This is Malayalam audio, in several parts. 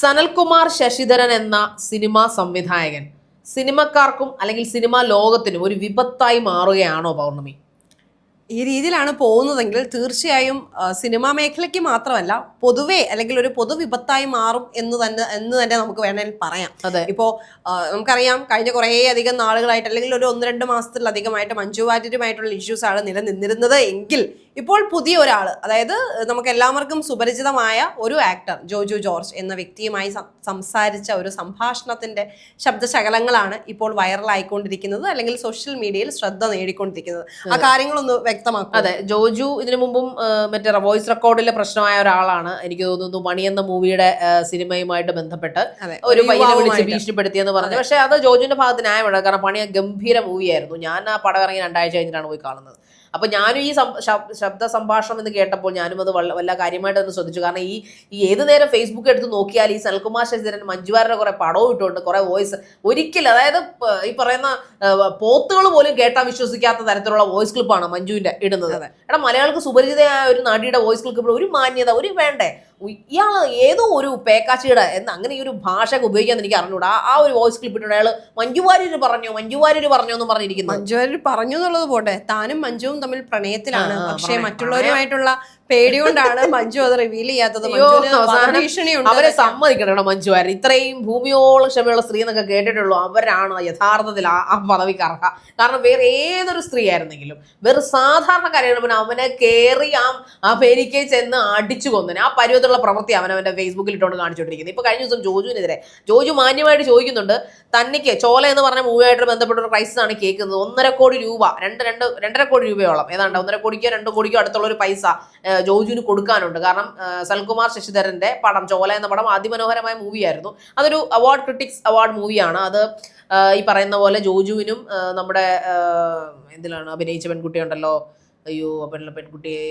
സനൽകുമാർ ശശിധരൻ എന്ന സിനിമാ സംവിധായകൻ. സിനിമക്കാർക്കും അല്ലെങ്കിൽ സിനിമാ ലോകത്തിനും ഒരു വിപത്തായി മാറുകയാണോ പൗർണമി? ഈ രീതിയിലാണ് പോകുന്നതെങ്കിൽ തീർച്ചയായും സിനിമാ മേഖലയ്ക്ക് മാത്രമല്ല പൊതുവേ അല്ലെങ്കിൽ ഒരു പൊതുവിപത്തായി മാറും എന്ന് തന്നെ എന്ന് തന്നെ നമുക്ക് വേണമെങ്കിൽ പറയാം. അതെ. ഇപ്പോൾ നമുക്കറിയാം കഴിഞ്ഞ കുറേ അധികം നാളുകളായിട്ട് അല്ലെങ്കിൽ ഒരു ഒന്ന് രണ്ട് മാസത്തിലധികമായിട്ട് മഞ്ജു വാര്യരുമായിട്ടുള്ള ഇഷ്യൂസാണ് നിലനിന്നിരുന്നത്. എങ്കിൽ ഇപ്പോൾ പുതിയ ഒരാൾ അതായത് നമുക്ക് എല്ലാവർക്കും സുപരിചിതമായ ഒരു ആക്ടർ ജോജു ജോർജ് എന്ന വ്യക്തിയുമായി സംസാരിച്ച ഒരു സംഭാഷണത്തിന്റെ ശബ്ദശകലങ്ങളാണ് ഇപ്പോൾ വൈറലായിക്കൊണ്ടിരിക്കുന്നത് അല്ലെങ്കിൽ സോഷ്യൽ മീഡിയയിൽ ശ്രദ്ധ നേടിക്കൊണ്ടിരിക്കുന്നത്. ആ കാര്യങ്ങളൊന്ന് വ്യക്തമാക്കും. അതെ ജോജു ഇതിനു മുമ്പും മറ്റേ വോയിസ് റെക്കോർഡിലെ പ്രശ്നമായ ഒരാളാണ്. എനിക്ക് തോന്നുന്നു മണി എന്ന മൂവിയുടെ സിനിമയുമായിട്ട് ബന്ധപ്പെട്ട് ഒരു പയ്യനെ വിളിച്ച്. ഭീഷണിപ്പെടുത്തിയെന്ന് പറഞ്ഞു. പക്ഷേ അത് ജോജുവിന്റെ ഭാഗത്ത് ന്യായമാണ്. കാരണം പണി ഗംഭീര മൂവിയായിരുന്നു ഞാൻ ആ പടം ഇറങ്ങി രണ്ടാഴ്ച കഴിഞ്ഞിട്ടാണ് പോയി കാണുന്നത്. അപ്പൊ ഞാനും ഈ ശബ്ദ സംഭാഷണം എന്ന് കേട്ടപ്പോൾ ഞാനും അത് വല്ല കാര്യമായിട്ട് ഒന്ന് ശ്രദ്ധിച്ചു. കാരണം ഈ ഈ ഏത് നേരം ഫേസ്ബുക്ക് എടുത്ത് നോക്കിയാൽ ഈ സൽകുമാർ ശശിധരൻ മഞ്ജുവാരുടെ കുറെ പടവും ഇട്ടുണ്ട് കുറെ വോയിസ് ഒരിക്കലും അതായത് ഈ പറയുന്ന പോത്തുകൾ പോലും കേട്ടാൽ വിശ്വസിക്കാത്ത തരത്തിലുള്ള വോയിസ് ക്ലിപ്പാണ് മഞ്ജുവിന്റെ ഇടുന്നത്. എടാ മലയാളിക്ക് സുപരിചിതയായ ഒരു നടിയുടെ വോയിസ് ക്ലിപ്പ് ഒരു മാന്യത ഒരു വേണ്ടേ? ഇയാൾ ഏതോ ഒരു പേക്കാച്ചിയുടെ എന്ന് അങ്ങനെ ഈ ഒരു ഭാഷ ഉപയോഗിക്കാൻ എനിക്ക് അറിഞ്ഞൂടാ. ആ- ഒരു വോയിസ് ക്ലിപ്പ് ഇട്ടുണ്ട് അയാൾ മഞ്ജുവാര്യർ പറഞ്ഞു? മഞ്ജുവാര്യർ പറഞ്ഞു എന്ന് പറഞ്ഞിരിക്കുന്നു. മഞ്ജുവാര്യർ പറഞ്ഞു എന്നുള്ളത് പോട്ടെ. താനും മഞ്ജുവും തമ്മിൽ പ്രണയത്തിലാണ്. പക്ഷേ മറ്റുള്ളവരുമായിട്ടുള്ള പേടി കൊണ്ടാണ് മഞ്ജു അത് റിവീൽ ചെയ്യാത്തത്. അവരെ. സമ്മതിക്കണം മഞ്ജു. മഞ്ജുവാര്യർ ഇത്രയും ഭൂമിയോളം ക്ഷമയുള്ള സ്ത്രീ എന്നൊക്കെ കേട്ടിട്ടുള്ളൂ. അവരാണ് യഥാർത്ഥത്തിൽ ആ പദവിക്ക് അർഹ കാരണം വേറെ ഏതൊരു സ്ത്രീ ആയിരുന്നെങ്കിലും വേറെ സാധാരണക്കാരാണ് പിന്നെ അവനെ കയറി ആ ആ പേരിക്കെ ചെന്ന് അടിച്ചു കൊന്നനെ. ആ പരുവത്തിലുള്ള പ്രവൃത്തി അവൻ അവന്റെ ഫേസ്ബുക്കിൽ ഇട്ടുകൊണ്ട് കാണിച്ചുകൊണ്ടിരിക്കുന്നത് ഇപ്പൊ കഴിഞ്ഞ ദിവസം ജോജുവിനെതിരെ ജോജു മാന്യമായിട്ട് ചോദിക്കുന്നുണ്ട് തന്നിക്ക് ചോല എന്ന് പറഞ്ഞ മൂവിയായിട്ട് ബന്ധപ്പെട്ട ഒരു ക്രൈസിസ് ആണ് കേൾക്കുന്നത്. ഒന്നര കോടി രൂപ. രണ്ട് രണ്ട് രണ്ടര കോടി രൂപയോളം. ഏതാണ്ട് ഒന്നര കോടിക്കോ രണ്ട് കോടിക്കോ അടുത്തുള്ള ഒരു പൈസ ജോജുവിന് കൊടുക്കാനുണ്ട്. കാരണം സൽകുമാർ ശശിധരന്റെ പടം ചോല എന്ന പടം അതിമനോഹരമായ മൂവിയായിരുന്നു അതൊരു അവാർഡ് ക്രിട്ടിക്സ് അവാർഡ് മൂവിയാണ് അത് ഈ പറയുന്ന പോലെ ജോജുവിനും നമ്മുടെ എന്തിലാണ് അഭിനയിച്ച പെൺകുട്ടി ഉണ്ടല്ലോ അയ്യോ പെൺകുട്ടിയെ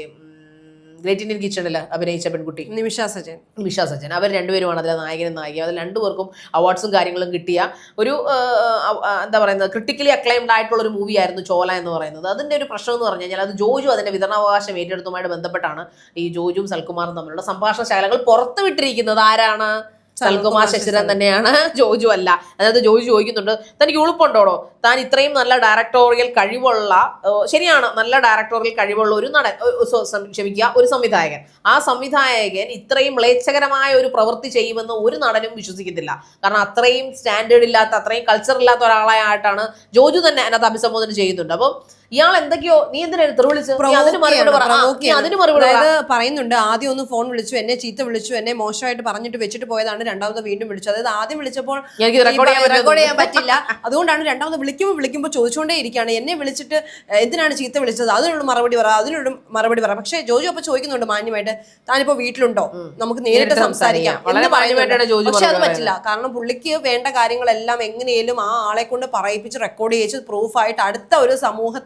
ഗ്രേറ്റ് ഇന്ത്യൻ കിച്ചണിൽ അഭിനയിച്ച പെൺകുട്ടി. നിമിഷ സജൻ. നിമിഷ സജൻ. അവർ രണ്ടുപേരുമാണ് അതിലെ നായകനും നായികയും. അതിൽ രണ്ടുപേർക്കും അവാർഡ്സും കാര്യങ്ങളും കിട്ടിയ ഒരു എന്താ പറയുന്നത് ക്രിട്ടിക്കലി അക്ലൈംഡ് ആയിട്ടുള്ള ഒരു മൂവിയായിരുന്നു ചോല എന്ന് പറയുന്നത്. അതിന്റെ ഒരു പ്രശ്നം എന്ന് പറഞ്ഞു കഴിഞ്ഞാൽ അത് ജോജു അതിന്റെ വിതരണാവകാശം ഏറ്റെടുത്തുമായിട്ട് ബന്ധപ്പെട്ടാണ് ഈ ജോജുവും സൽകുമാറും തമ്മിലുള്ള സംഭാഷണ ശാലകൾ പുറത്തുവിട്ടിരിക്കുന്നത്. ആരാണ്? സൽകുമാർ ശശിധരൻ തന്നെയാണ് ജോജു അല്ല. അതായത് ജോജു ചോദിക്കുന്നുണ്ട് തനിക്ക് ഉളുപ്പുണ്ടോടോ? താൻ ഇത്രയും നല്ല ഡയറക്ടോറിയൽ കഴിവുള്ള ശരിയാണ് നല്ല ഡയറക്ടോറിയൽ കഴിവുള്ള ഒരു നടൻ ക്ഷമിക്കുക ഒരു സംവിധായകൻ. ആ സംവിധായകൻ ഇത്രയും മ്ലേച്ഛകരമായ ഒരു പ്രവൃത്തി ചെയ്യുമെന്ന് ഒരു നടനും വിശ്വസിക്കത്തില്ല. കാരണം അത്രയും സ്റ്റാൻഡേർഡ് ഇല്ലാത്ത അത്രയും കൾച്ചർ ഇല്ലാത്ത ഒരാളായിട്ടാണ് ജോജു തന്നെ അതിനകത്ത് അഭിസംബോധന ചെയ്യുന്നുണ്ട്. അപ്പം ഇയാൾ എന്തൊക്കെയോ നീ എന്തിനാ നീ അതിന് മറുപടി പറ. ആ, നീ അതിന് മറുപടി പറ. അതായത് പറയുന്നുണ്ട് ആദ്യം ഒന്ന് ഫോൺ വിളിച്ചു എന്നെ ചീത്ത വിളിച്ചു എന്നെ മോശമായിട്ട് പറഞ്ഞിട്ട് വെച്ചിട്ട് പോയതാണ് രണ്ടാമത് വീണ്ടും വിളിച്ചു. അതായത് ആദ്യം വിളിച്ചപ്പോൾ എനിക്ക് റെക്കോർഡ് ചെയ്യാൻ റെക്കോർഡ് ചെയ്യാൻ പറ്റില്ല. അതുകൊണ്ടാണ് രണ്ടാമത് വിളിക്കുമ്പോൾ വിളിക്കുമ്പോൾ ചോദിച്ചുകൊണ്ടേ ഇരിക്കുകയാണ്. എന്നെ വിളിച്ചിട്ട് ഏഹ്, എന്തിനാണ് ചീത്ത വിളിച്ചത്? അതിനുള്ള മറുപടി പറ അതിനുള്ള മറുപടി പറ. പക്ഷേ ജോജു അപ്പൊ ചോദിക്കുന്നുണ്ട് മാന്യമായിട്ട് താനിപ്പോ വീട്ടിലുണ്ടോ? നമുക്ക് നേരിട്ട് സംസാരിക്കാം. വളരെ എന്ന് പറയുന്നുണ്ട്. മാന്യമായിട്ടാണ് ജോജു പക്ഷെ അത് പറ്റില്ല. കാരണം പുള്ളിക്ക് വേണ്ട കാര്യങ്ങളെല്ലാം എങ്ങനെയും ആ ആളെ കൊണ്ട് പറയിപ്പിച്ച് റെക്കോർഡ് ചെയ്യിച്ച് പ്രൂഫായിട്ട് അടുത്ത ഒരു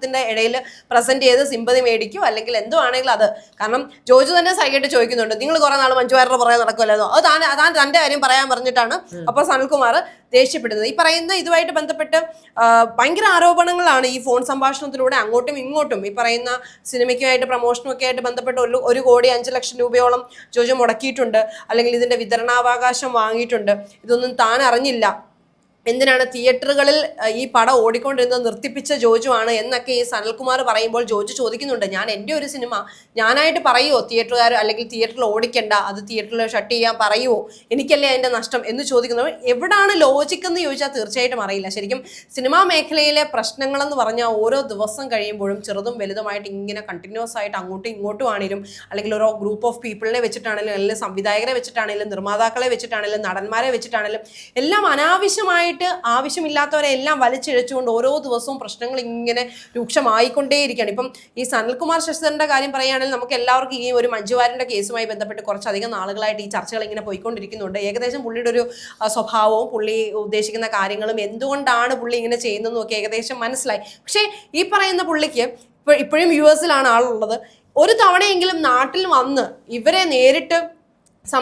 സമൂഹത്തിന്റെ ഇടയിൽ പ്രസന്റ് ചെയ്ത് സിമ്പതി മേടിക്കും അല്ലെങ്കിൽ എന്തോ ആണെങ്കിലും അത്. കാരണം ജോജു തന്നെ സൈഡായിട്ട് ചോദിക്കുന്നുണ്ട് നിങ്ങൾ കുറെ നാൾ മഞ്ജുവാരുടെ പുറകെ നടക്കുമല്ലോ അത് താൻ താൻ തന്റെ കാര്യം പറയാൻ പറഞ്ഞിട്ടാണ് അപ്പോൾ സനൽകുമാർ ദേഷ്യപ്പെടുന്നത്. ഈ പറയുന്ന ഇതുമായിട്ട് ബന്ധപ്പെട്ട് ഭയങ്കര ആരോപണങ്ങളാണ് ഈ ഫോൺ സംഭാഷണത്തിലൂടെ അങ്ങോട്ടും ഇങ്ങോട്ടും. ഈ പറയുന്ന സിനിമയ്ക്കുമായിട്ട് പ്രൊമോഷനും ഒക്കെ ആയിട്ട് ബന്ധപ്പെട്ട് ഒരു ഒരു കോടി അഞ്ച് ലക്ഷം രൂപയോളം ജോജു മുടക്കിയിട്ടുണ്ട് അല്ലെങ്കിൽ ഇതിന്റെ വിതരണാവകാശം വാങ്ങിയിട്ടുണ്ട്. ഇതൊന്നും താൻ അറിഞ്ഞില്ല. എന്തിനാണ് തിയേറ്ററുകളിൽ ഈ പടം ഓടിക്കൊണ്ടിരുന്നത് നിർത്തിപ്പിച്ച ജോജു ആണ് എന്നൊക്കെ ഈ സനൽകുമാർ പറയുമ്പോൾ ജോജു ചോദിക്കുന്നുണ്ട്. ഞാൻ എന്റെ ഒരു സിനിമ ഞാനായിട്ട് പറയുമോ തിയേറ്ററുകാർ അല്ലെങ്കിൽ തിയേറ്ററിൽ ഓടിക്കണ്ട അത് തിയേറ്ററിൽ ഷട്ട് ചെയ്യാൻ പറയുമോ എനിക്കല്ലേ അതിന്റെ നഷ്ടം എന്ന് ചോദിക്കുന്നത് എവിടാണ് ലോജിക് എന്ന് ചോദിച്ചാൽ തീർച്ചയായിട്ടും അറിയില്ല. ശരിക്കും സിനിമാ മേഖലയിലെ പ്രശ്നങ്ങളെന്ന് പറഞ്ഞാൽ ഓരോ ദിവസം കഴിയുമ്പോഴും ചെറുതും വലുതുമായിട്ട് ഇങ്ങനെ കണ്ടിന്യൂസ് ആയിട്ട് അങ്ങോട്ടും ഇങ്ങോട്ടും ആണെങ്കിലും അല്ലെങ്കിൽ ഓരോ ഗ്രൂപ്പ് ഓഫ് പീപ്പിളിനെ വെച്ചിട്ടാണെങ്കിലും അല്ലെങ്കിൽ സംവിധായകരെ വെച്ചിട്ടാണെങ്കിലും നിർമ്മാതാക്കളെ വെച്ചിട്ടാണെങ്കിലും നടന്മാരെ വെച്ചിട്ടാണെങ്കിലും എല്ലാം അനാവശ്യമായിട്ട് ആവശ്യമില്ലാത്തവരെ എല്ലാം വലിച്ചിഴച്ചുകൊണ്ട് ഓരോ ദിവസവും പ്രശ്നങ്ങൾ ഇങ്ങനെ രൂക്ഷമായിക്കൊണ്ടേയിരിക്കുകയാണ്. ഇപ്പം ഈ സനൽകുമാർ ശശിധരന്റെ കാര്യം പറയുകയാണെങ്കിൽ നമുക്ക് എല്ലാവർക്കും ഈ ഒരു മഞ്ജുവാരിന്റെ കേസുമായി ബന്ധപ്പെട്ട് കുറച്ചധികം നാളുകളായിട്ട് ഈ ചർച്ചകൾ ഇങ്ങനെ പോയിക്കൊണ്ടിരിക്കുന്നുണ്ട്. ഏകദേശം പുള്ളിയുടെ ഒരു സ്വഭാവവും പുള്ളി ഉദ്ദേശിക്കുന്ന കാര്യങ്ങളും എന്തുകൊണ്ടാണ് പുള്ളി ഇങ്ങനെ ചെയ്യുന്നതെന്നും ഒക്കെ ഏകദേശം മനസ്സിലായി. പക്ഷേ ഈ പറയുന്ന പുള്ളിക്ക് ഇപ്പോഴും യു എസിലാണ് ആളുള്ളത്. ഒരു തവണയെങ്കിലും നാട്ടിൽ വന്ന് ഇവരെ നേരിട്ട്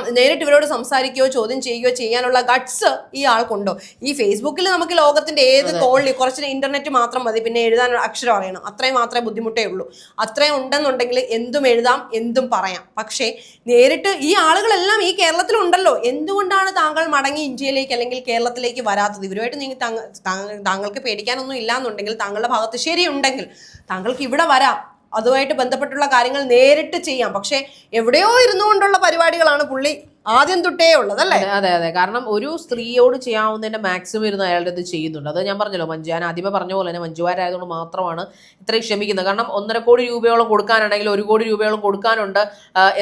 നേരിട്ട് ഇവരോട് സംസാരിക്കുകയോ ചോദ്യം ചെയ്യുകയോ ചെയ്യാനുള്ള ഗട്സ് ഈ ആൾക്കുണ്ടോ? ഈ ഫേസ്ബുക്കിൽ നമുക്ക് ലോകത്തിന്റെ ഏത് കോളിൽ കുറച്ച് ഇന്റർനെറ്റ് മാത്രം മതി. പിന്നെ എഴുതാൻ അക്ഷരം അറിയണം. അത്രയും മാത്രമേ ബുദ്ധിമുട്ടേ ഉള്ളൂ. അത്രയും ഉണ്ടെന്നുണ്ടെങ്കിൽ എന്തും എഴുതാം എന്തും പറയാം. പക്ഷേ നേരിട്ട് ഈ ആളുകളെല്ലാം ഈ കേരളത്തിലുണ്ടല്ലോ. എന്തുകൊണ്ടാണ് താങ്കൾ മടങ്ങി ഇന്ത്യയിലേക്ക് അല്ലെങ്കിൽ കേരളത്തിലേക്ക് വരാത്തത്? ഇവരുമായിട്ട് നിങ്ങൾ താങ്ക- താങ്ക- താങ്കൾക്ക് പേടിക്കാനൊന്നും ഇല്ലാന്നുണ്ടെങ്കിൽ താങ്കളുടെ ഭാഗത്ത് ശരിയുണ്ടെങ്കിൽ താങ്കൾക്ക് ഇവിടെ വരാം. അതുമായിട്ട് ബന്ധപ്പെട്ടുള്ള കാര്യങ്ങൾ നേരിട്ട് ചെയ്യാം. പക്ഷേ എവിടെയോ ഇരുന്നുകൊണ്ടുള്ള പരിപാടികളാണ് പുള്ളി ആദ്യം തൊട്ടേ ഉള്ളത് അല്ലേ? അതെ അതെ കാരണം ഒരു സ്ത്രീയോട് ചെയ്യാവുന്നതിന്റെ മാക്സിമം ഇരുന്ന് അയാളുടെ ഇത് ചെയ്യുന്നുണ്ട്. അത് ഞാൻ പറഞ്ഞല്ലോ മഞ്ജു ഞാൻ ആദ്യമേ പറഞ്ഞ പോലെ തന്നെ മഞ്ജുവാരായതുകൊണ്ട് മാത്രമാണ് ഇത്രയും ക്ഷമിക്കുന്നത്. കാരണം ഒന്നര കോടി രൂപയോളം കൊടുക്കാനാണെങ്കിൽ ഒരു കോടി രൂപയോളം കൊടുക്കാനുണ്ട്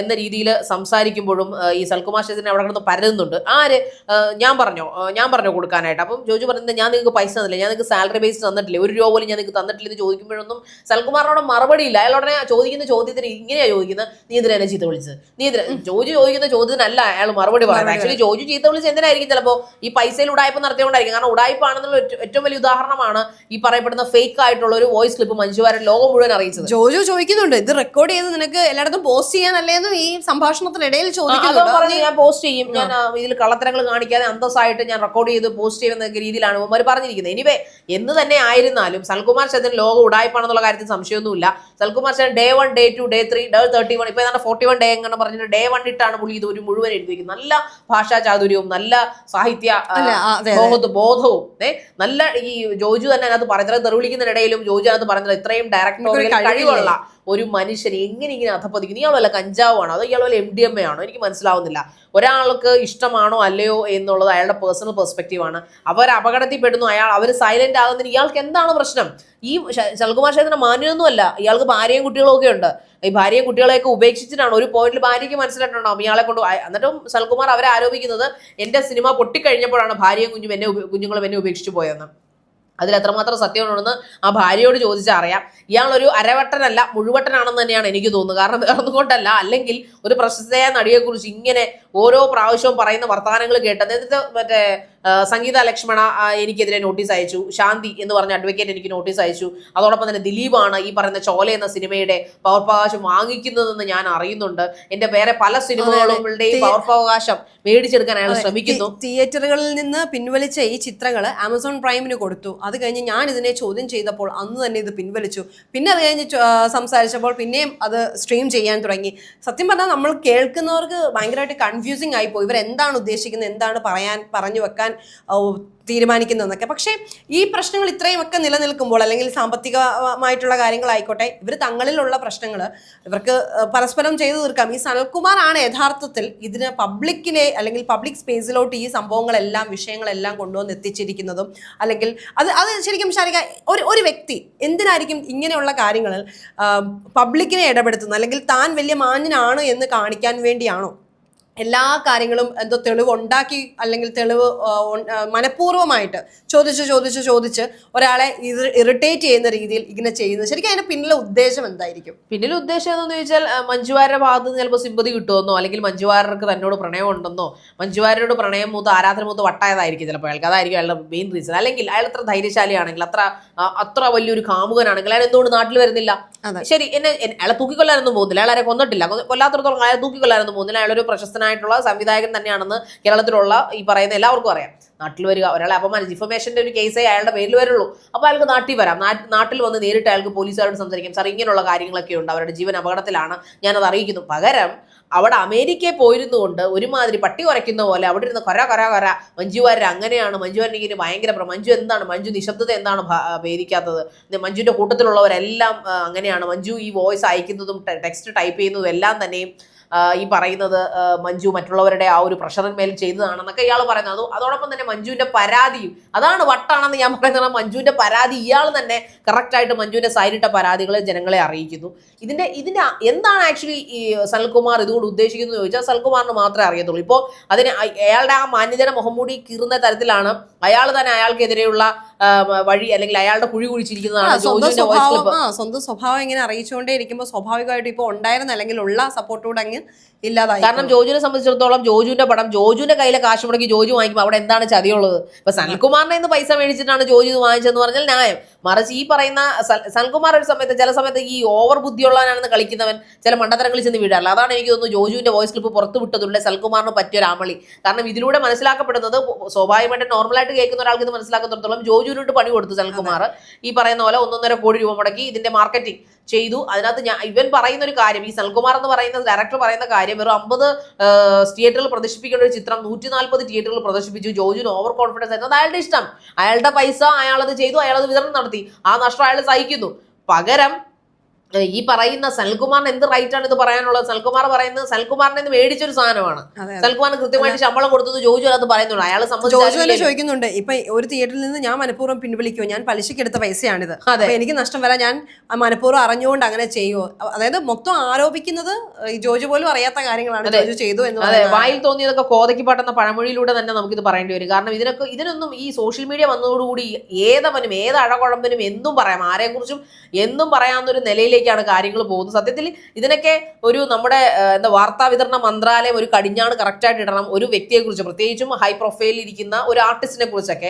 എന്ന രീതിയിൽ സംസാരിക്കുമ്പോഴും ഈ സൽകുമാർ ശേഷിനെ അവിടെ കിടന്ന് പരതുന്നുണ്ട്. ആര്? ഞാൻ പറഞ്ഞോ ഞാൻ പറഞ്ഞോ കൊടുക്കാനായിട്ട്. അപ്പം ജോജു പറയുന്നത് ഞാൻ നിങ്ങൾക്ക് പൈസ തന്നില്ല? ഞാൻ നിങ്ങൾക്ക് സാലറി ബേസ് തന്നിട്ടില്ല? ഒരു രൂപ പോലും ഞാൻ നിങ്ങൾക്ക് തന്നിട്ടില്ല എന്ന് ചോദിക്കുമ്പോഴൊന്നും സൽകുമാറിനോട് മറുപടിയില്ല. അയാളുടെ ചോദിക്കുന്ന ചോദ്യത്തിന് ഇങ്ങനെയാണ് ചോദിക്കുന്നത്. നീ എന്തിനാ എന്നെ ചീത്ത വിളിച്ചത്? നീ എന്തിനാ? ജോജു ചോദിക്കുന്ന ചോദ്യത്തിനല്ല അയാൾ മറുപടി പറയുന്നത് ആക്ച്വലി ജോജു ചീത്ത വിളിച്ച് എന്തിനായിരിക്കും ചിലപ്പോൾ ഈ പൈസയിൽ ഉടായ്പ നടത്തിയോണ്ടായിരിക്കും കാരണം ഉടായ്പാണെന്നുള്ള ഏറ്റവും- ഏറ്റവും വലിയ ഉദാഹരണമാണ് ഈ പറയപ്പെടുന്ന ഫേക്ക് ആയിട്ടുള്ള ഒരു വോയിസ് ക്ലിപ്പ് മഞ്ജുവാരൻ ലോകം മുഴുവൻ അറിയിച്ചത്. ജോജു ചോദിക്കുന്നുണ്ട് ഇത് റെക്കോർഡ് ചെയ്ത് നിനക്ക് എല്ലായിടത്തും പോസ്റ്റ് ചെയ്യാനല്ലേന്നും ഈ സംഭാഷണത്തിനിടയിൽ ചോദിക്കുന്നു പറഞ്ഞ് ഞാൻ പോസ്റ്റ് ചെയ്യും. ഞാൻ ഇതിൽ കള്ളത്തരങ്ങൾ കാണിക്കാതെ അന്തസ്സായിട്ട് ഞാൻ റെക്കോർഡ് ചെയ്ത് പോസ്റ്റ് ചെയ്യുന്ന രീതിയിലാണ് ഇവന്മാർ പറഞ്ഞിരിക്കുന്നത്. എനിവേ എന്ന് തന്നെ ആയിരുന്നാലും സൽകുമാർ ചന്ദ്രൻ ലോകം ഉടായ്പാണെന്നുള്ള കാര്യത്തിൽ സംശയമൊന്നുമില്ല. Salkumar Chetan day one day two day three day thirty one ഇപ്പൊ ഏതാണ്ട് ഫോർട്ടി വൺ ഡേ എങ്ങനെ പറഞ്ഞിട്ട് ഡേ വൺ ഇട്ടാണ് പുള്ളി ഇത് ഒരു മുഴുവൻ എഴുതിയിരിക്കുന്നത്. നല്ല ഭാഷാ ചാതുര്യവും നല്ല സാഹിത്യ ബോധവും നല്ല ഈ ജോജു തന്നെ അതിനകത്ത് പറഞ്ഞത് തെറിവിളിക്കുന്നതിനിടയിലും ജോജു അതിനകത്ത് പറഞ്ഞത് ഇത്രയും ഡയറക്ടർ? കഴിവുള്ള ഒരു മനുഷ്യൻ എങ്ങനെ ഇങ്ങനെ അധപ്പതിക്കുന്നു ഇയാൾ വല്ല കഞ്ചാവാണോ? അതോ ഇയാൾ വല്ല എം ഡി എം എ ആണോ എനിക്ക് മനസ്സിലാവുന്നില്ല. ഒരാൾക്ക് ഇഷ്ടമാണോ അല്ലയോ എന്നുള്ളത് അയാളുടെ പേഴ്സണൽ പെർസ്പെക്റ്റീവ് ആണ്. അവർ അപകടത്തിൽ പെടുന്നു അയാൾ അവർ സൈലന്റ് ആകുന്നതിന് ഇയാൾക്ക് എന്താണ് പ്രശ്നം? ഈ ശൽകുമാർ ക്ഷേത്രത്തിന്റെ മാന്യൊന്നുമല്ല ഇയാൾക്ക് ഭാര്യയും കുട്ടികളും ഒക്കെ ഉണ്ട്. ഈ ഭാര്യയും കുട്ടികളെയൊക്കെ ഉപേക്ഷിച്ചിട്ടാണ്. ഒരു പോയിന്റിൽ ഭാര്യയ്ക്ക് മനസ്സിലായിട്ടുണ്ടാവും ഇയാളെ കൊണ്ട്. എന്നിട്ടും സൽകുമാർ അവരെ ആരോപിക്കുന്നത് എന്റെ സിനിമ പൊട്ടിക്കഴിഞ്ഞപ്പോഴാണ് ഭാര്യയും കുഞ്ഞും എന്നെ കുഞ്ഞുങ്ങളും എന്നെ ഉപേക്ഷിച്ചു പോയതെന്ന് അതിൽ എത്രമാത്രം സത്യമുണ്ടെന്ന് ആ ഭാര്യയോട് ചോദിച്ചാൽ അറിയാം. ഇയാളൊരു അരവട്ടനല്ല മുഴുവട്ടനാണെന്ന് തന്നെയാണ് എനിക്ക് തോന്നുന്നത്. കാരണം വേറൊന്നുകൊണ്ടല്ല അല്ലെങ്കിൽ ഒരു പ്രശസ്തയായ നടിയെക്കുറിച്ച് ഇങ്ങനെ ഓരോ പ്രാവശ്യവും പറയുന്ന വർത്തമാനങ്ങൾ കേട്ടത് എന്നിട്ട് മറ്റേ സംഗീത ലക്ഷ്മണ എനിക്കെതിരെ നോട്ടീസ് അയച്ചു. ശാന്തി എന്ന് പറഞ്ഞ അഡ്വക്കേറ്റ് എനിക്ക് നോട്ടീസ് അയച്ചു. അതോടൊപ്പം തന്നെ ദിലീപാണ് ഈ പറയുന്ന ചോല എന്ന സിനിമയുടെ പൗർപ്പവകാശം വാങ്ങിക്കുന്നതെന്ന് ഞാൻ അറിയുന്നുണ്ട്. എന്റെ വേറെ പല സിനിമകളുടെയും പൗർപ്പവകാശം മേടിച്ചെടുക്കാൻ അയാൾ ശ്രമിക്കുന്നു. തിയേറ്ററുകളിൽ നിന്ന് പിൻവലിച്ച ഈ ചിത്രങ്ങൾ ആമസോൺ പ്രൈമിന് കൊടുത്തു. അത് കഴിഞ്ഞ് ഞാൻ ഇതിനെ ചോദ്യം ചെയ്തപ്പോൾ അന്ന് തന്നെ ഇത് പിൻവലിച്ചു. പിന്നെ അത് കഴിഞ്ഞ് സംസാരിച്ചപ്പോൾ പിന്നെയും അത് സ്ട്രീം ചെയ്യാൻ തുടങ്ങി. സത്യം പറഞ്ഞാൽ നമ്മൾ കേൾക്കുന്നവർക്ക് ഭയങ്കരമായിട്ട് കൺഫ്യൂസിങ് ആയിപ്പോയി. ഇവർ എന്താണ് ഉദ്ദേശിക്കുന്നത്? എന്താണ് പറയാൻ പറഞ്ഞു വെക്കാൻ തീരുമാനിക്കുന്നതെന്നൊക്കെ പക്ഷേ ഈ പ്രശ്നങ്ങൾ ഇത്രയുമൊക്കെ നിലനിൽക്കുമ്പോൾ അല്ലെങ്കിൽ സാമ്പത്തികമായിട്ടുള്ള കാര്യങ്ങളായിക്കോട്ടെ ഇവർ തങ്ങളിലുള്ള പ്രശ്നങ്ങൾ ഇവർക്ക് പരസ്പരം ചെയ്തു തീർക്കാം. ഈ സനൽകുമാർ ആണ് യഥാർത്ഥത്തിൽ ഇതിന് പബ്ലിക്കിനെ അല്ലെങ്കിൽ പബ്ലിക് സ്പേസിലോട്ട് ഈ സംഭവങ്ങളെല്ലാം വിഷയങ്ങളെല്ലാം കൊണ്ടുവന്ന് എത്തിച്ചിരിക്കുന്നതും അല്ലെങ്കിൽ അത് അത് ശരിക്കും ശാരിക ഒരു ഒരു വ്യക്തി എന്തിനായിരിക്കും ഇങ്ങനെയുള്ള കാര്യങ്ങളിൽ പബ്ലിക്കിനെ ഇടപെടുത്തുന്നത്? അല്ലെങ്കിൽ താൻ വലിയ മാന്യനാണ് എന്ന് കാണിക്കാൻ വേണ്ടിയാണോ? എല്ലാ കാര്യങ്ങളും എന്തോ തെളിവ് ഉണ്ടാക്കി അല്ലെങ്കിൽ തെളിവ് മനഃപൂർവമായിട്ട് ചോദിച്ച് ചോദിച്ച് ചോദിച്ച് ഒരാളെ ഇറിറ്റേറ്റ് ചെയ്യുന്ന രീതിയിൽ ഇങ്ങനെ ചെയ്യുന്നത്. ശരിക്കും അതിന്റെ പിന്നിലെ ഉദ്ദേശം എന്തായിരിക്കും? പിന്നിലെ ഉദ്ദേശം എന്താണെന്ന് ചോദിച്ചാൽ മഞ്ജുവാരുടെ ഭാഗത്ത് നിന്ന് ചിലപ്പോൾ സിമ്പതി കിട്ടുമെന്നോ അല്ലെങ്കിൽ മഞ്ജുവാരർക്ക് തന്നോട് പ്രണയം ഉണ്ടെന്നോ മഞ്ജുവാരോട് പ്രണയം മൂത്ത് ആരാധന മൂത്ത് വട്ടായതായിരിക്കും ചിലപ്പോൾ അയാൾക്ക്. അതായിരിക്കും അയാളുടെ മെയിൻ റീസൺ അല്ലെങ്കിൽ അയാൾ അത്ര ധൈര്യശാലിയാണെങ്കിൽ അത്ര അത്ര വലിയൊരു കാമുകനാണെങ്കിൽ അയാൾ എന്തുകൊണ്ട് നാട്ടിൽ വരുന്നില്ല. ശരി എന്നെ എന്നെ- അയാളെ തൂക്കിക്കൊല്ലാനൊന്നും പോകുന്നില്ല. അയാളെ കൊന്നിട്ടില്ല. കൊല്ലാത്തടത്തോളം അയാൾ അയാളെ തൂക്കിക്കൊല്ലാനൊന്നും പോകുന്നില്ല. അയാളൊരു പ്രശസ്തനായിട്ടുള്ള സംവിധായകൻ തന്നെയാണെന്ന് കേരളത്തിലുള്ള ഈ പറയുന്ന എല്ലാവർക്കും അറിയാം. നാട്ടിൽ വരിക ഒരാളെ അപമാനിച്ച് ഇൻഫർമേഷന്റെ ഒരു കേസേ അയാളുടെ പേരിൽ വരുള്ളൂ. അപ്പോൾ അയാൾക്ക് നാട്ടിൽ വരാം. നാട്ടിൽ വന്ന് നേരിട്ട് അയാൾക്ക് പോലീസുകാരോട് സംസാരിക്കാം. സാർ ഇങ്ങനെയുള്ള കാര്യങ്ങളൊക്കെ ഉണ്ട്. അവരുടെ ജീവൻ അപകടത്തിലാണ്. ഞാനത് അറിയിക്കുന്നു. പകരം അവിടെ അമേരിക്കയിൽ പോയിരുന്നു കൊണ്ട് ഒരുമാതിരി പട്ടി കുറയ്ക്കുന്ന പോലെ അവിടെ ഇരുന്ന് കൊര കൊര കൊര. മഞ്ജുവാരൻ അങ്ങനെയാണ്. മഞ്ജുവാരനിങ്ങനെ ഭയങ്കര പ്ര- മഞ്ജു എന്താണ്? മഞ്ജു നിശബ്ദത എന്താണ് ഭേദിക്കാത്തത്? മഞ്ജുവിന്റെ കൂട്ടത്തിലുള്ളവരെല്ലാം അങ്ങനെയാണ്. മഞ്ജു ഈ വോയിസ് അയക്കുന്നതും ടെക്സ്റ്റ് ടൈപ്പ് ചെയ്യുന്നതും എല്ലാം തന്നെയും ഈ പറയുന്നത് മഞ്ജു മറ്റുള്ളവരുടെ ആ ഒരു പ്രഷറിന്മേൽ ചെയ്തതാണെന്നൊക്കെ ഇയാൾ പറയുന്നത്. അത് അതോടൊപ്പം തന്നെ മഞ്ജുവിന്റെ പരാതിയും. അതാണ് വട്ടാണെന്ന് ഞാൻ പറയുന്നത്. മഞ്ജുവിന്റെ പരാതി ഇയാൾ തന്നെ കറക്റ്റായിട്ട് മഞ്ജുവിന്റെ സൈഡിട്ട പരാതികൾ ജനങ്ങളെ അറിയിക്കുന്നു. ഇതിന്റെ ഇതിന്റെ എന്താണ് ആക്ച്വലി ഈ സൽകുമാർ ഇതുകൊണ്ട് ഉദ്ദേശിക്കുന്നത് ചോദിച്ചാൽ സൽകുമാറിന് മാത്രമേ അറിയത്തുള്ളൂ. ഇപ്പോൾ അതിന് അയ- അയാളുടെ ആ മാന്യജന മുഖംമൂടി കീറുന്ന തരത്തിലാണ് അയാൾ തന്നെ അയാൾക്കെതിരെയുള്ള വഴി അല്ലെങ്കിൽ അയാളുടെ കുഴി കുഴിച്ചിരിക്കുന്നതാണ് സ്വന്തം സ്വഭാവം ഇങ്ങനെ അറിയിച്ചുകൊണ്ടേ ഇരിക്കുമ്പോൾ സ്വാഭാവികമായിട്ടും ഇപ്പൊ ഉണ്ടായിരുന്ന അല്ലെങ്കിൽ ഉള്ള സപ്പോർട്ടോട് അങ്ങ് ഇല്ലാതായി. കാരണം ജോജുവിനെ സംബന്ധിച്ചിടത്തോളം ജോജുവിന്റെ പടം ജോജുവിന്റെ കയ്യിലെ കാശ് മുടക്കി ജോജു വാങ്ങിക്കും അവിടെ എന്താണ് ചതിയുള്ളത്? ഇപ്പൊ സൽകുമാറിനെ നിന്ന് പൈസ മേടിച്ചിട്ടാണ് ജോജു ഇത് വാങ്ങിച്ചതെന്ന് പറഞ്ഞാൽ ന്യായം. മറിച്ച് ഈ പറയുന്ന സൽ- സൽകുമാർ ഒരു സമയത്ത് ചില സമയത്ത് ഈ ഓവർ ബുദ്ധിയുള്ളവനാണെന്ന് കളിക്കുന്നവൻ ചില മണ്ടത്തരങ്ങളിൽ ചെന്ന് വീടാറില്ല അതാണ് എനിക്ക് തോന്നുന്നു ജോജുവിന്റെ വോയിസ് ക്ലിപ്പ് പുറത്തു വിട്ടതുകൊണ്ട് സൽകുമാറിന് പറ്റിയ ഒരു ആമളി കാരണം ഇതിലൂടെ മനസ്സിലാക്കപ്പെടുന്നത് സ്വാഭാവികമായിട്ട് നോർമലായിട്ട് കേൾക്കുന്ന ഒരാൾക്ക് ഇത് മനസ്സിലാക്കുന്നിടത്തോളം ജോജുവിനോട്ട് പണി കൊടുത്തു സൽകുമാർ. ഈ പറയുന്ന പോലെ ഒന്നൊന്നര കോടി രൂപ മുടക്കി ഇതിന്റെ മാർക്കറ്റിംഗ് ചെയ്തു. അതിനകത്ത് ഞാൻ ഇവൻ പറയുന്ന ഒരു കാര്യം ഈ സൽകുമാർ എന്ന് പറയുന്ന ഡയറക്ടർ പറയുന്ന കാര്യം വെറും അമ്പത് തിയേറ്ററിൽ പ്രദർശിപ്പിക്കേണ്ട ഒരു ചിത്രം നൂറ്റി നാൽപ്പത് തിയേറ്ററിൽ പ്രദർശിപ്പിച്ചു. ജോജുവിന് ഓവർ കോൺഫിഡൻസ് ആയിരുന്നു. അത് അയാളുടെ ഇഷ്ടം. അയാളുടെ പൈസ അയാളത് ചെയ്തു അയാളത് വിതരണം നടത്തി. ആ നഷ്ടം അയാൾ സഹിക്കുന്നു. പകരം ഈ പറയുന്ന സൽകുമാറിന് എന്ത് റൈറ്റ് ആണ് ഇത് പറയാനുള്ളത്? സൽകുമാർ പറയുന്നത് സൽകുമാറിനെ നിന്ന് മേടിച്ചൊരു സാധനമാണ്. സൽകുമാറിന് കൃത്യമായിട്ട് ശമ്പളം കൊടുത്തത് ജോജു അത് പറയുന്നുള്ളൂ അയാൾ ജോജു സംബന്ധിച്ചു ചോദിക്കുന്നുണ്ട്. ഇപ്പൊ ഒരു തിയേറ്ററിൽ നിന്ന് ഞാൻ മനഃപൂർവം പിൻവലിക്കുമോ ഞാൻ പലിശയ്ക്ക് എടുത്ത പൈസയാണിത്. അതെ. എനിക്ക് നഷ്ടം വരാൻ ഞാൻ മനഃപൂർവം അറിഞ്ഞുകൊണ്ട് അങ്ങനെ ചെയ്യുമോ അതായത് മൊത്തം ആരോപിക്കുന്നത് ഈ ജോജു പോലും അറിയാത്ത കാര്യങ്ങളാണ്. ജോജു ചെയ്തു എന്ന് അതെ വായിൽ തോന്നിയതൊക്കെ കോതയ്ക്ക് പാട്ടുന്ന പഴമൊഴിയിലൂടെ തന്നെ നമുക്കിത് പറയേണ്ടി വരും. കാരണം ഇതിനൊക്കെ ഇതിനൊന്നും ഈ സോഷ്യൽ മീഡിയ വന്നതോടുകൂടി ഏതവനും ഏത് അഴകുഴമ്പനും എന്തും പറയാം. ആരെക്കുറിച്ചും എന്തും പറയാവുന്ന ഒരു നിലയിലേക്കാണ് കാര്യങ്ങൾ പോകുന്നത്. സത്യത്തിൽ ഇതിനൊക്കെ ഒരു നമ്മുടെ എന്താ വാർത്താ വിതരണ മന്ത്രാലയം ഒരു കടിഞ്ഞാണ് കറക്റ്റായിട്ട് ഇടണം. ഒരു വ്യക്തിയെക്കുറിച്ച് പ്രത്യേകിച്ചും ഹൈ പ്രൊഫൈലിൽ ഇരിക്കുന്ന ഒരു ആർട്ടിസ്റ്റിനെ കുറിച്ചൊക്കെ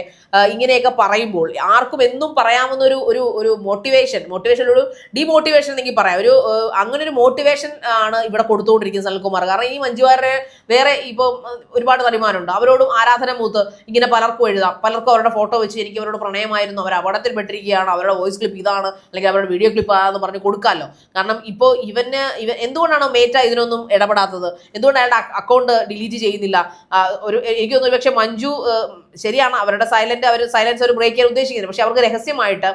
ഇങ്ങനെയൊക്കെ പറയുമ്പോൾ ആർക്കും എന്നും പറയാവുന്ന ഒരു ഒരു ഒരു മോട്ടിവേഷൻ മോട്ടിവേഷൻ ഒരു ഡിമോട്ടിവേഷൻ എന്നെങ്കിൽ പറയാം. ഒരു അങ്ങനെ ഒരു മോട്ടിവേഷൻ ആണ് ഇവിടെ കൊടുത്തുകൊണ്ടിരിക്കുന്നത് സനൽകുമാർ കാരണം ഈ മഞ്ജുവാരെ വേറെ ഇപ്പോൾ ഒരുപാട് നടിമാരുണ്ട്. അവരോടും ആരാധന മൂത്ത് ഇങ്ങനെ പലർക്കും എഴുതാം. പലർക്കും അവരുടെ ഫോട്ടോ വെച്ച് എനിക്ക് അവരോട് പ്രണയമായിരുന്നു. അവർ അപകടത്തിൽ പെട്ടിരിക്കുകയാണ് അവരുടെ വോയിസ് ക്ലിപ്പ് ഇതാണ്. അല്ലെങ്കിൽ അവരുടെ വീഡിയോ ക്ലിപ്പ് ആണെന്ന് പറഞ്ഞ് കൊടുക്കാമല്ലോ കാരണം ഇപ്പോൾ ഇവന് ഇവ എന്തുകൊണ്ടാണോ മേറ്റ ഇതിനൊന്നും ഇടപെടാത്തത്? എന്തുകൊണ്ട് അയാളുടെ അക്കൗണ്ട് ഡിലീറ്റ് ചെയ്യുന്നില്ല? ഒരു എനിക്ക് തോന്നുന്നു പക്ഷേ മഞ്ജു ശരിയാണ് അവരുടെ സൈലന്റ് അവർ സൈലൻസ് ഒരു ബ്രേക്ക് ചെയ്യാൻ ഉദ്ദേശിക്കുന്നത് പക്ഷെ അവർക്ക് രഹസ്യമായിട്ട്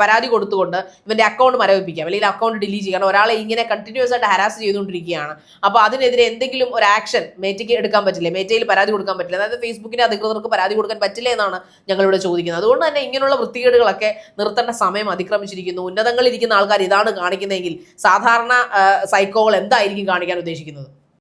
പരാതി കൊടുത്തുകൊണ്ട് ഇവന്റെ അക്കൗണ്ട് മരവിപ്പിക്കാം അല്ലെങ്കിൽ അക്കൗണ്ട് ഡിലീറ്റ് ചെയ്യാം ഒരാളെ ഇങ്ങനെ കണ്ടിന്യൂസ് ആയിട്ട് ഹരാസ് ചെയ്തുകൊണ്ടിരിക്കുകയാണ്. അപ്പോൾ അതിനെതിരെ എന്തെങ്കിലും ഒരു ആക്ഷൻ മേറ്റയ്ക്ക് എടുക്കാൻ പറ്റില്ല? മേറ്റയിൽ പരാതി കൊടുക്കാൻ പറ്റില്ല. അതായത് ഫേസ്ബുക്കിന്റെ അധികൃതർക്ക് പരാതി കൊടുക്കാൻ പറ്റില്ല എന്നാണ് ഞങ്ങൾ ഇവിടെ ചോദിക്കുന്നത്. അതുകൊണ്ട് തന്നെ ഇങ്ങനെയുള്ള വൃത്തികേടുകളൊക്കെ നിർത്തേണ്ട സമയം അതിക്രമിച്ചിരിക്കുന്നു. ഉന്നതങ്ങളിൽ ഇരിക്കുന്ന ആൾക്കാർ ഇതാണ് കാണിക്കുന്നതെങ്കിൽ സാധാരണ സൈക്കോകൾ എന്തായിരിക്കും കാണിക്കാൻ ഉദ്ദേശിക്കുന്നത്?